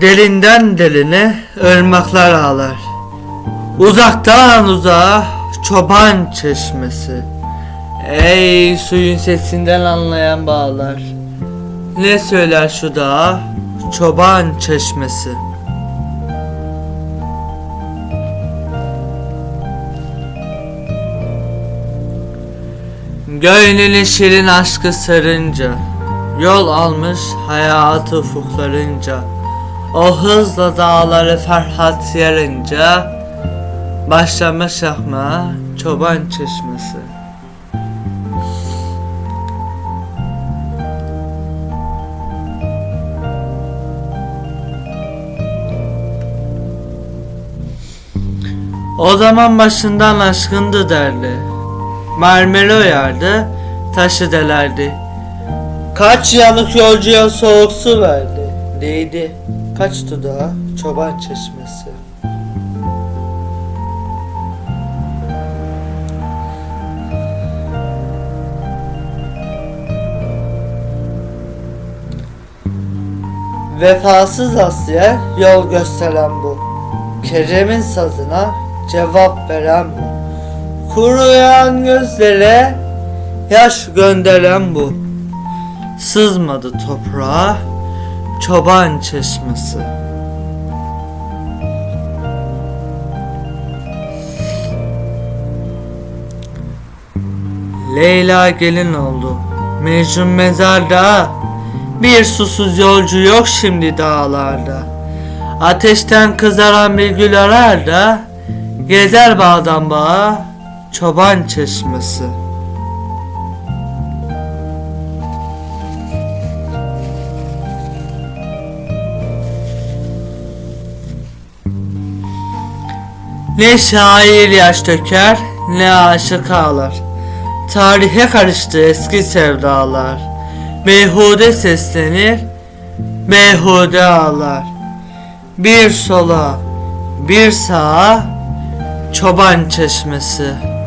Derinden derine ırmaklar ağlar. Uzaktan uzağa çoban çeşmesi. Ey suyun sesinden anlayan bağlar. Ne söyler şu dağa çoban çeşmesi. Gönlünü şirin aşkı sarınca Yol almış hayatı ufuklarınca O hızla dağları ferhat yarınca Başlamış akma çoban çeşmesi O zaman başından aşkındı derdi Mermeri oyardı, taşı delerdi. Kaç yanık yolcuya soğuk su verdi. Değdi, kaç dudağa çoban çeşmesi. Vefasız Asya yol gösteren bu. Kerem'in sazına cevap veren bu. Kuruyan gözlere yaş gönderen bu. Sızmadı toprağa çoban çeşmesi. Leyla gelin oldu. Mecnun mezarda. Bir susuz yolcu yok şimdi dağlarda. Ateşten kızaran bir gül arar da Gezer bağdan bağa çoban çeşmesi. Ne şair yaş döker, ne aşık ağlar. Tarihe karıştı eski sevdalar. Beyhude seslenir, beyhude ağlar. Bir sola, bir sağa, çoban çeşmesi.